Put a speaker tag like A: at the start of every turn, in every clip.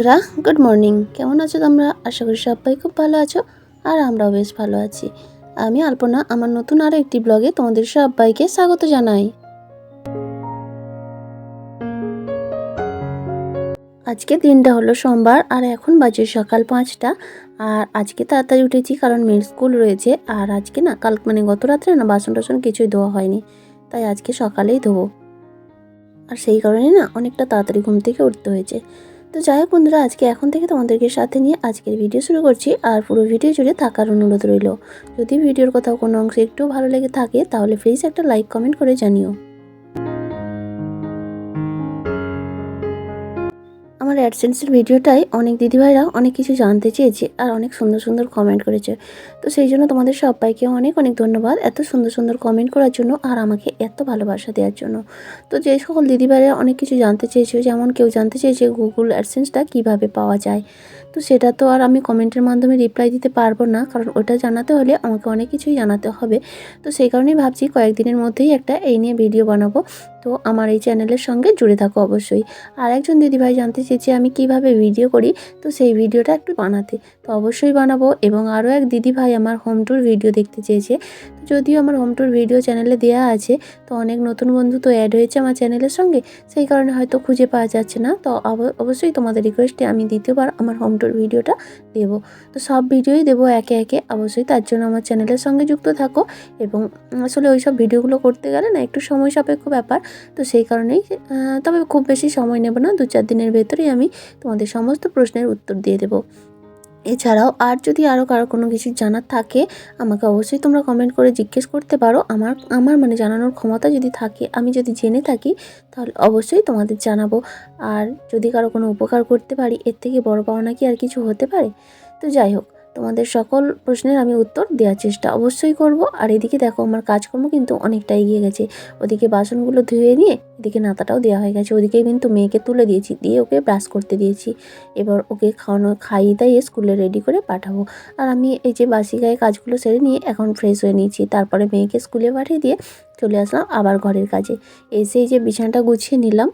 A: বন্ধুরা good morning কেমন আছো তোমরা? আশা করি সবাই খুব ভালো আছো, আর আমরাও বেশ ভালো আছি। আমি আলপনা, আমার নতুন আরও একটি ব্লগে তোমাদের সবাইকে স্বাগত জানাই। আজকে দিনটা হলো সোমবার, আর এখন বাজে সকাল পাঁচটা, আর আজকে তাড়াতাড়ি উঠেছি কারণ মেয়ের স্কুল রয়েছে, আর আজকে না, কাল মানে গত রাত্রে না, বাসন টাসন কিছুই ধোয়া হয়নি, তাই আজকে সকালেই ধোবো। আর সেই কারণে না, অনেকটা তাড়াতাড়ি ঘুম থেকে উঠতে হয়েছে। তো যাই হোক বন্ধুরা, আজকে এখন থেকে তোমাদেরকে সাথে নিয়ে আজকের ভিডিও শুরু করছি। আর পুরো ভিডিও জুড়ে থাকার অনুরোধ রইল। যদি ভিডিওর কোথাও কোনো অংশ একটু ভালো লেগে থাকে, তাহলে প্লিজ একটা লাইক কমেন্ট করে জানিও। আমার অ্যাডসেন্সের ভিডিওটাই অনেক দিদিভাইরা অনেক কিছু জানতে চেয়েছে আর অনেক সুন্দর সুন্দর কমেন্ট করেছে। তো সেই জন্য তোমাদের সবাইকে অনেক অনেক ধন্যবাদ এত সুন্দর সুন্দর কমেন্ট করার জন্য আর আমাকে এত ভালোবাসা দেওয়ার জন্য। তো যে সকল দিদিভাইরা অনেক কিছু জানতে চেয়েছে, যেমন কেউ জানতে চেয়েছে গুগল অ্যাডসেন্সটা কীভাবে পাওয়া যায়। তো সেটা তো আর আমি কমেন্টের মাধ্যমে রিপ্লাই দিতে পারব না, কারণ ওটা জানাতে হলে আমাকে অনেক কিছুই জানাতে হবে। তো সেই কারণেই ভাবছি কয়েকদিনের মধ্যেই একটা এই নিয়ে ভিডিও বানাবো। তো আমার এই চ্যানেলের সঙ্গে জুড়ে থাকো অবশ্যই। আর একজন দিদিভাই জানতে চেয়েছে আমি কীভাবে ভিডিও করি, তো সেই ভিডিওটা একটু বানাতে। তো অবশ্যই বানাবো এবং আরও এক দিদিভাই আমার হোম ট্যুর ভিডিও দেখতে চেয়েছে। তো যদিও আমার হোম ট্যুর ভিডিও চ্যানেলে দেওয়া আছে, তো অনেক নতুন বন্ধু তো অ্যাড হয়েছে আমার চ্যানেলের সঙ্গে, সেই কারণে হয়তো খুঁজে পাওয়া যাচ্ছে না। তো অব- অবশ্যই তোমাদের রিকোয়েস্টে আমি দ্বিতীয়বার আমার হোম ট্যুর ভিডিওটা দেবো। তো সব ভিডিওই দেবো একে একে। অবশ্যই তার জন্য আমার চ্যানেলের সঙ্গে যুক্ত থাকো এবং আসলে ওই সব ভিডিওগুলো করতে গেলে না একটু সময় সাপেক্ষ ব্যাপার। তো সেই কারণেই তবে খুব বেশি সময় নেব না। দু চার দিনের ভেতরেই আমি তোমাদের সমস্ত প্রশ্নের উত্তর দিয়ে দেবো। এছাড়াও আর যদি আরও কারও কোনো কিছু জানার থাকে, আমাকে অবশ্যই তোমরা কমেন্ট করে জিজ্ঞেস করতে পারো। আমার আমার মানে জানানোর ক্ষমতা যদি থাকে, আমি যদি জেনে থাকি, তাহলে অবশ্যই তোমাদের জানাব। আর যদি কারও কোনো উপকার করতে পারি, এর থেকে বড় পাওনা কি আর কিছু হতে পারে? তো যাই হোক তোমাদের সকল প্রশ্নের আমি উত্তর দেওয়ার চেষ্টা অবশ্যই করব। আর এদিকে দেখো, আমার কাজকর্ম কিন্তু অনেকটা এগিয়ে গেছে। ওদিকে বাসনগুলো ধুয়ে নিয়ে এদিকে নাতাটাও দেওয়া হয়ে গেছে। ওদিকে কিন্তু মেয়েকে তুলে দিয়েছি, দিয়ে ওকে ব্রাশ করতে দিয়েছি। এবার ওকে খাওয়ানো, খাইয়ে দাইয়ে স্কুলে রেডি করে পাঠাবো। আর আমি এই যে বাসি গায়ে কাজগুলো সেরে নিয়ে এখন ফ্রেশ হয়ে নিয়েছি। তারপরে মেয়েকে স্কুলে পাঠিয়ে দিয়ে চলে আসলাম আবার ঘরের কাজে। এসে এই যে বিছানাটা গুছিয়ে নিলাম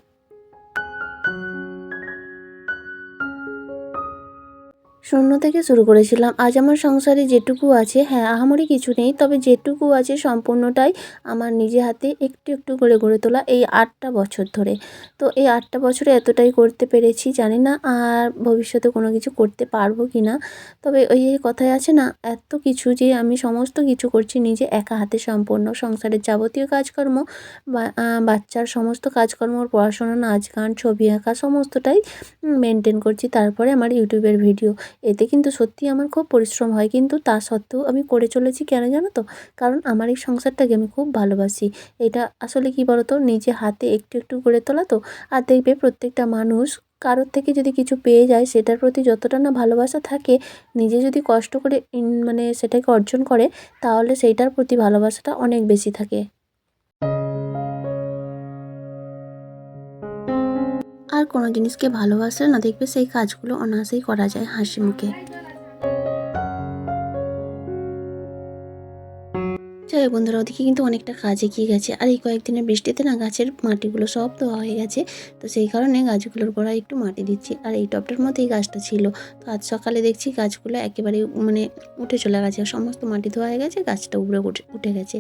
A: শূন্য থেকে শুরু করেছিলাম। আজ আমার সংসারে যেটুকু আছে হ্যাঁ আহামরি কিছু নেই, তবে যেটুকু আছে সম্পূর্ণটাই আমার নিজে হাতে একটু একটু করে গড়ে তোলা এই আটটা বছর ধরে। তো এই আটটা বছরে এতটাই করতে পেরেছি, জানি না আর ভবিষ্যতে কোনো কিছু করতে পারব কি না। তবে ওই কথায় আছে না, এত কিছু যে আমি সমস্ত কিছু করছি নিজে একা হাতে সম্পূর্ণ। সংসারের যাবতীয় কাজকর্ম, বা বাচ্চার সমস্ত কাজকর্ম, পড়াশোনা, নাচ গান, ছবি আঁকা, সমস্তটাই মেনটেন করছি। তারপরে আমার ইউটিউবের ভিডিও এতে কিন্তু সত্যি আমার খুব পরিশ্রম হয়। কিন্তু তা সত্ত্বেও আমি করে চলেছি কেন জানো তো? কারণ আমার এই সংসারটাকে আমি খুব ভালোবাসি। এটা আসলে কি বলতো? নিজে হাতে একটু একটু করে তোলা তো। আর দেখবে প্রত্যেকটা মানুষ কারোর থেকে যদি কিছু পেয়ে যায়, সেটার প্রতি যতটা না ভালোবাসা থাকে, নিজে যদি কষ্ট করে মানে সেটাকে অর্জন করে, তাহলে সেইটার প্রতি ভালোবাসাটা অনেক বেশি থাকে। আর কোনো জিনিসকে ভালোবাসলে না দেখবে সেই কাজগুলো অনায়াসেই করা যায় হাসি মুখে যাই বন্ধুরা, ওদিকে কিন্তু অনেকটা কাজ এগিয়ে গেছে। আর এই কয়েকদিনের বৃষ্টিতে না গাছের মাটিগুলো সব দেওয়া হয়ে গেছে। তো সেই কারণে গাছগুলোর গোড়ায় একটু মাটি দিচ্ছি। আর এই টবটার মধ্যে এই গাছটা ছিল। তো আজ সকালে দেখছি গাছগুলো একেবারে মানে উঠে চলে গেছে। সমস্ত মাটি ধোয়া হয়ে গেছে, গাছটা উপরে উঠে গেছে।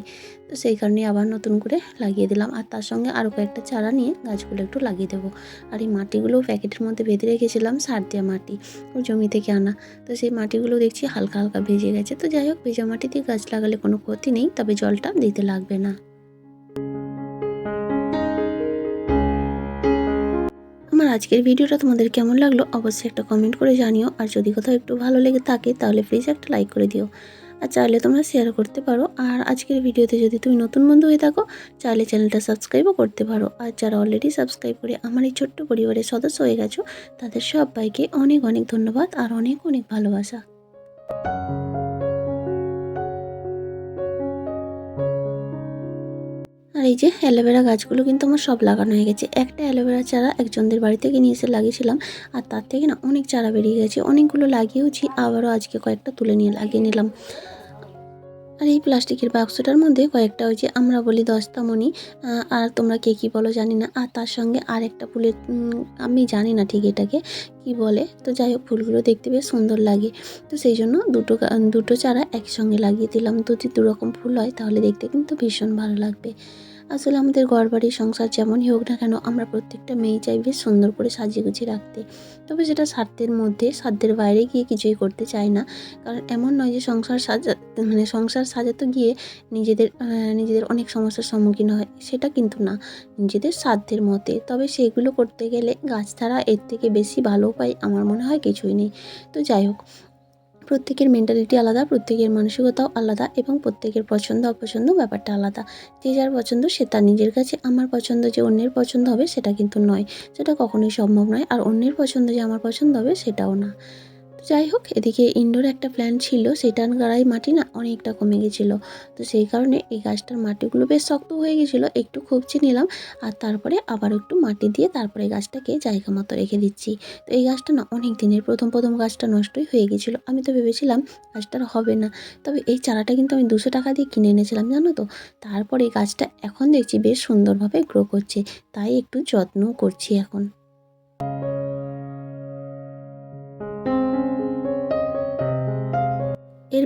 A: তো সেই কারণে আবার নতুন করে লাগিয়ে দিলাম। আর তার সঙ্গে আরও কয়েকটা চারা নিয়ে গাছগুলো একটু লাগিয়ে দেবো। আর এই মাটিগুলো প্যাকেটের মধ্যে বেঁধে রেখেছিলাম, সার দেওয়া মাটি, ওই জমি থেকে আনা। তো সেই মাটিগুলো দেখছি হালকা হালকা ভেজে গেছে। তো যাই হোক, ভেজা মাটি দিয়ে গাছ লাগালে কোনো ক্ষতি নেই। তবে জলটা দিতে লাগবে না। আমার আজকের ভিডিওটা তোমাদের কেমন লাগল অবশ্যই একটা কমেন্ট করে জানিও। আর যদি কোথাও একটু ভালো লেগে থাকে, তাহলে প্লিজ একটা লাইক করে দিও। আর চাইলে তোমরা শেয়ার করতে পারো। আর আজকের ভিডিওতে যদি তুমি নতুন বন্ধু হয়ে থাকো, চাইলে চ্যানেলটা সাবস্ক্রাইবও করতে পারো। আর যারা অলরেডি সাবস্ক্রাইব করে আমার এই ছোট্ট পরিবারের সদস্য হয়ে গেছো, তাদের সবাইকে অনেক অনেক ধন্যবাদ আর অনেক অনেক ভালোবাসা। আর এই যে অ্যালোভেরা গাছগুলো কিন্তু আমার সব লাগানো হয়ে গেছে। একটা অ্যালোভেরা চারা একজনদের বাড়ি থেকে নিয়ে এসে লাগিয়েছিলাম, আর তার থেকে না অনেক চারা বেরিয়ে গেছে। অনেকগুলো লাগিয়েওছি, আবারও আজকে কয়েকটা তুলে নিয়ে লাগিয়ে নিলাম। আর এই প্লাস্টিকের বাক্সটার মধ্যে কয়েকটা ওই যে আমরা বলি দস্তামণি আর তোমরা কে কী বলো জানি না। আর তার সঙ্গে আর একটা ফুলের আমি জানি না ঠিক এটাকে কি বলে। তো যাই হোক, ফুলগুলো দেখতে বেশ সুন্দর লাগে। তো সেই জন্য দুটো দুটো চারা একসঙ্গে লাগিয়ে দিলাম। যদি দু রকম ফুল হয় তাহলে দেখতে কিন্তু ভীষণ ভালো লাগবে। আসলে আমাদের ঘরবাড়ির সংসার যেমনই হোক না কেন, আমরা প্রত্যেকটা মেয়ে চাই বেশ সুন্দর করে সাজিয়ে গুছিয়ে রাখতে। তবে সেটা সাধ্যের মধ্যে, সাধ্যের বাইরে গিয়ে কিছুই করতে চায় না। কারণ এমন নয় যে সংসার সাজা মানে সংসার সাজাতে গিয়ে নিজেদের নিজেদের অনেক সমস্যার সম্মুখীন হয়, সেটা কিন্তু না। নিজেদের সাধ্যের মতে। তবে সেগুলো করতে গেলে গাছ ছাড়া এর থেকে বেশি ভালো উপায় আমার মনে হয় কিছুই নেই। তো যাই হোক প্রত্যেকের মেন্টালিটি আলাদা, প্রত্যেকের মানসিকতাও আলাদা এবং প্রত্যেকের পছন্দ, অপছন্দ ব্যাপারটা আলাদা। যে যার পছন্দ, সে তার নিজের কাছে আমার পছন্দ, যে অন্যের পছন্দ হবে সেটা কিন্তু নয়। সেটা কখনোই সম্ভব নয়। আর অন্যের পছন্দ যে আমার পছন্দ হবে সেটাও না। যাই হোক এদিকে ইনডোর একটা প্ল্যান ছিল সেটার গাড়াই মাটি না অনেকটা কমে গেছিল। তো সেই কারণে এই গাছটার মাটিগুলো বেশ শক্ত হয়ে গেছিল, একটু খুবচে নিলাম, আর তারপরে আবার একটু মাটি দিয়ে তারপরে গাছটাকে জায়গা মতো রেখে দিচ্ছি। তো এই গাছটা না অনেক দিনের প্রথম প্রথম গাছটা নষ্টই হয়ে গেছিল, আমি তো ভেবেছিলাম গাছটার হবে না। তবে এই চারাটা কিন্তু আমি দুশো টাকা দিয়ে কিনে এনেছিলাম, জানো তো? তারপরে এই গাছটা এখন দেখছি বেশ সুন্দরভাবে গ্রো করছে, তাই একটু যত্নও করছি এখন।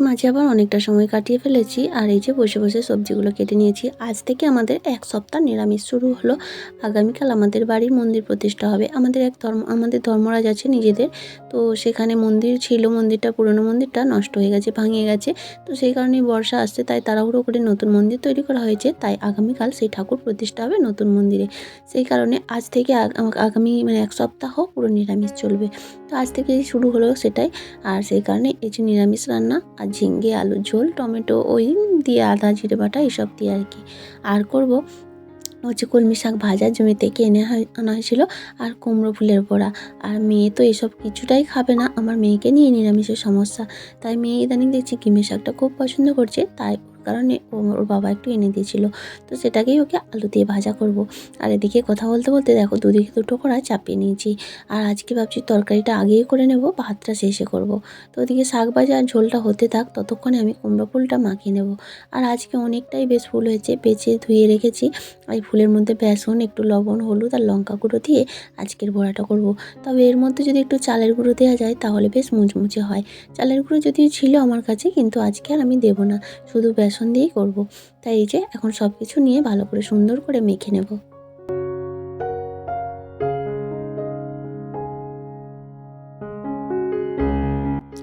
A: এর মাঝে আবার অনেকটা সময় কাটিয়ে ফেলেছি আর এই যে বসে বসে সবজিগুলো কেটে নিয়েছি। আজ থেকে আমাদের এক সপ্তাহ নিরামিষ শুরু হলো। আগামীকাল আমাদের বাড়ির মন্দির প্রতিষ্ঠা হবে। আমাদের এক ধর্ম, আমাদের ধর্মরাজ আছে নিজেদের। তো সেখানে মন্দির ছিল, মন্দিরটা, পুরনো মন্দিরটা নষ্ট হয়ে গেছে, ভাঙিয়ে গেছে। তো সেই কারণে বর্ষা আসছে, তাই তাড়াহুড়ো করে নতুন মন্দির তৈরি করা হয়েছে। তাই আগামীকাল সেই ঠাকুর প্রতিষ্ঠা হবে নতুন মন্দিরে। সেই কারণে আজ থেকে আগামী মানে এক সপ্তাহ পুরো নিরামিষ চলবে। তো আজ থেকে শুরু হলো সেটাই। আর সেই কারণে এই যে নিরামিষ রান্না আর ঝিঙ্গে, আলুর ঝোল, টমেটো, ওই দিয়ে আদা, জিরে বাটা এসব দিয়ে আর কি। আর করব হচ্ছে কলমি শাক ভাজা জমি থেকে এনে আনা হয়েছিল, আর কুমড়ো ফুলের বড়া। আর মেয়ে তো এসব কিছুটাই খাবে না, আমার মেয়েকে নিয়ে নিরামিষের সমস্যা। তাই মেয়ে ইদানিং দেখছি কিমে শাকটা খুব পছন্দ করছে, তাই কারণে ওর বাবা একটু এনে দিয়েছিল। তো সেটাকেই ওকে আলু দিয়ে ভাজা করব। আর এদিকে কথা বলতে বলতে দেখো দুদিকে দুটো কড়া চাপিয়ে নিয়েছি। আর আজকে ভাবছি তরকারিটা আগেই করে নেব, ভাতটা শেষে করব। তো ওদিকে শাক ভাজা আর ঝোলটা হতে থাক, ততক্ষণে আমি কুমড়ো ফুলটা মাখিয়ে নেব। আর আজকে অনেকটাই বেশ ফুল হয়েছে, বেছে ধুয়ে রেখেছি। এই ফুলের মধ্যে বেসন, একটু লবণ, হলুদ আর লঙ্কা গুঁড়ো দিয়ে আজকের বড়াটা করব। তবে এর মধ্যে যদি একটু চালের গুঁড়ো দেওয়া যায়, তাহলে বেশ মুচমুচে হয়। চালের গুঁড়ো যদিও ছিল আমার কাছে, কিন্তু আজকে আর আমি দেবো না। শুধু বেসন দিয়েই করব। তাই এই যে, এখন সব কিছু নিয়ে ভালো করে সুন্দর করে মেখে নেব।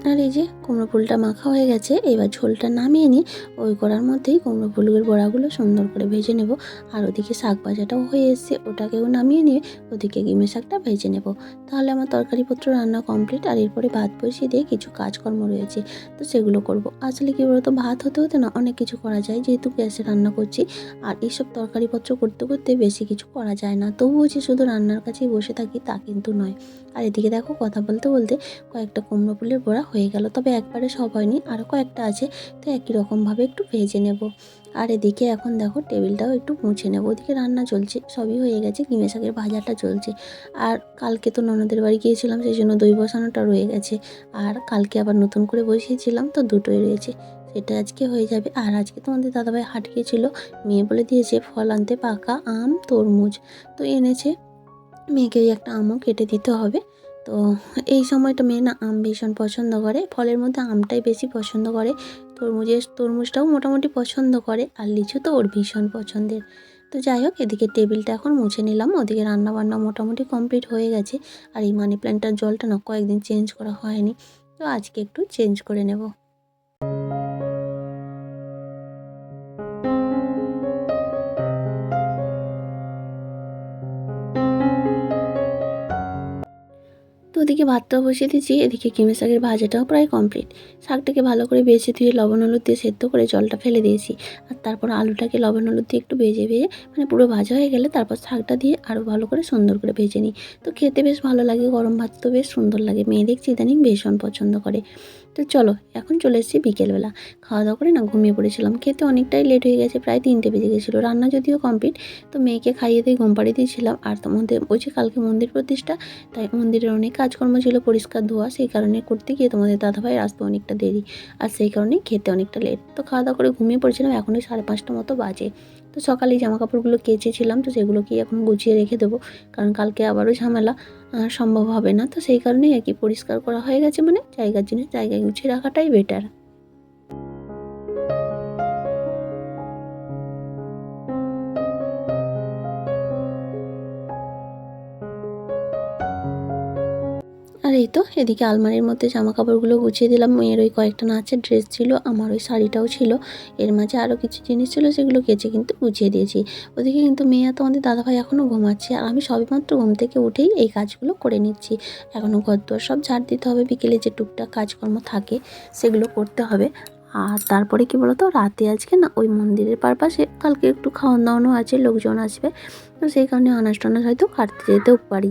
A: আর এই যে কুমড়ো ফুলটা মাখা হয়ে গেছে, এবার ঝোলটা নামিয়ে নিয়ে ওই করার মধ্যেই কুমড়ো ফুলের বড়াগুলো সুন্দর করে ভেজে নেব। আর ওদিকে শাক ভাজাটাও হয়ে এসছে, ওটাকেও নামিয়ে নিয়ে ওদিকে গিমে শাকটা ভেজে নেব। তাহলে আমার তরকারিপত্র রান্না কমপ্লিট আর এরপরে ভাত বসিয়ে দিয়ে কিছু কাজকর্ম রয়েছে, তো সেগুলো করব। আসলে কি বলতো, ভাত হতে হতে না অনেক কিছু করা যায়, যেহেতু গ্যাসে রান্না করছি, আর এইসব তরকারিপত্র করতে করতে বেশি কিছু করা যায় না। তবুও যে শুধু রান্নার কাছেই বসে থাকি তা কিন্তু নয়। আর এদিকে দেখো, কথা বলতে বলতে কয়েকটা কুমড়ো ফুলের বড়া হয়ে গেল। তবে একবারে সব হয়নি আরও কয়েকটা আছে, তো একই রকমভাবে একটু ভেজে নেব। আর এদিকে এখন দেখো টেবিলটাও একটু মুছে নেব, ওদিকে রান্না চলছে, সবই হয়ে গেছে, কিমে শাকের ভাজাটা চলছে। আর কালকে তো ননদের বাড়ি গিয়েছিলাম, সেই জন্য দই বসানোটা রয়ে গেছে। আর কালকে আবার নতুন করে বসিয়েছিলাম, তো দুটোই রয়েছে, সেটা আজকে হয়ে যাবে। আর আজকে তোমাদের দাদাভাই হাট গিয়েছিল মেয়ে বলে দিয়েছে, ফল আনতে পাকা আম, তরমুজ, তো এনেছে, মেয়েকে একটা আমও কেটে দিতে হবে। তো এই সময়টা মেয়ে না আম ভীষণ পছন্দ করে। ফলের মধ্যে আমটাই বেশি পছন্দ করে। তরমুজের, তরমুজটাও মোটামুটি পছন্দ করে। আর লিচু তো ওর ভীষণ পছন্দের। তো যাই হোক, এদিকে টেবিলটা এখন মুছে নিলাম। ওদিকে রান্নাবান্না মোটামুটি কমপ্লিট হয়ে গেছে। আর এই মানি প্ল্যান্টটার জলটা না কয়েকদিন চেঞ্জ করা হয়নি। তো আজকে একটু চেঞ্জ করে নেব। ওদিকে ভাতটাও বসিয়ে দিয়েছি, এদিকে কিমে শাকের ভাজাটাও প্রায় কমপ্লিট শাকটাকে ভালো করে বেছে ধুয়ে লবণ হলুদ দিয়ে সেদ্ধ করে জলটা ফেলে দিয়েছি। আর তারপর আলুটাকে লবণ হলুদ দিয়ে একটু ভেজে ভেজে মানে পুরো ভাজা হয়ে গেলে তারপর শাকটা দিয়ে আরও ভালো করে সুন্দর করে ভেজে নিই। তো খেতে বেশ ভালো লাগে, গরম ভাত তো বেশ সুন্দর লাগে, মেয়ে দেখছি ইদানিং ভীষণ পছন্দ করে। তো চলো, এখন চলে এসেছি বিকেলবেলা। খাওয়া দাওয়া করে না ঘুমিয়ে পড়েছিলাম। খেতে অনেকটাই লেট হয়ে গেছে, প্রায় তিনটে বেজে গেছিল। রান্না যদিও কমপ্লিট তো মেয়েকে খাইয়ে দিয়ে ঘুম পাড়িয়ে দিয়েছিলাম। আর মধ্যে ওই যে কালকে মন্দির প্রতিষ্ঠা, তাই মন্দিরের অনেক কাজকর্ম ছিল, পরিষ্কার ধোয়া, সেই কারণে করতে গিয়ে তোমাদের দাদাভাইয়ের আসতে অনেকটা দেরি। আর সেই কারণে খেতে অনেকটা লেট তো খাওয়া দাওয়া করে ঘুমিয়ে পড়েছিলাম, এখনই সাড়ে পাঁচটা মতো বাজে। তো সকালে জামা কাপড়গুলো কেচেছিলাম, তো সেগুলোকে এখন গুছিয়ে রেখে দেবো? কারণ কালকে আবারও ঝামেলা সম্ভব হবে না। তো সেই কারণেই আর কি পরিষ্কার করা হয়ে গেছে মানে জায়গার জিনিস, জায়গায় গুছিয়ে রাখাটাই বেটার এই তো, এদিকে আলমারির মধ্যে জামা কাপড়গুলো গুছিয়ে দিলাম। মেয়ের ওই কয়েকটা নাচের ড্রেস ছিল, আমার ওই শাড়িটাও ছিল। এর মাঝে আরও কিছু জিনিস ছিল, সেগুলো কেচে কিন্তু গুছিয়ে দিয়েছি। ওদিকে কিন্তু মেয়ে আর তোমাদের দাদাভাই এখনও ঘুমাচ্ছে, আর আমি সবেমাত্র ঘুম থেকে উঠেই এই কাজগুলো করে নিচ্ছি। এখনও ঘর দুয়ার সব ঝাড় দিতে হবে, বিকেলে যে টুকটাক কাজকর্ম থাকে সেগুলো করতে হবে। আর তারপরে কি বলতো, রাতে আজকে না ওই মন্দিরের পারপাসে কালকে একটু খাওয়ান দাওয়ানো আছে, লোকজন আসবে। তো সেই কারণে আনাজ টানাজ হয়তো কাটতে যেতেও পারি।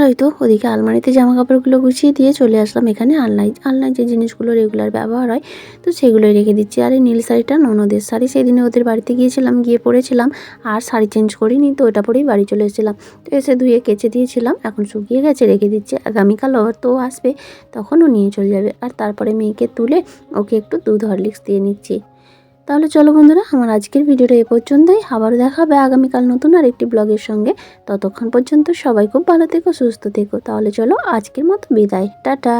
A: আর ওই তো ওদিকে আলমারিতে জামা কাপড়গুলো গুছিয়ে দিয়ে চলে আসলাম এখানে আলনায়। আলনায় যে জিনিসগুলো রেগুলার ব্যবহার হয়, তো সেগুলোই রেখে দিচ্ছি। আর এই নীল শাড়িটা ননদের শাড়ি। সেদিনে ওদের বাড়িতে গিয়েছিলাম, গিয়ে পরেছিলাম, আর শাড়ি চেঞ্জ করিনি, তো ওটা পরেই বাড়ি চলে এসেছিলাম। তো এসে ধুয়ে কেচে দিয়েছিলাম, এখন শুকিয়ে গেছে, রেখে দিচ্ছি। আগামীকাল ওর তো আসবে তখন ও নিয়ে চলে যাবে। আর তারপরে মেয়েকে তুলে ওকে একটু দুধ হরলিক্স দিয়ে নিচ্ছি। তাহলে চলো বন্ধুরা, আমার আজকের ভিডিওটা এ পর্যন্তই। আবারও দেখা হবে আগামীকাল নতুন আর একটি ব্লগের সঙ্গে। ততক্ষণ পর্যন্ত সবাই খুব ভালো থেকো, সুস্থ থেকো। তাহলে চলো আজকের মতো বিদায়। টাটা।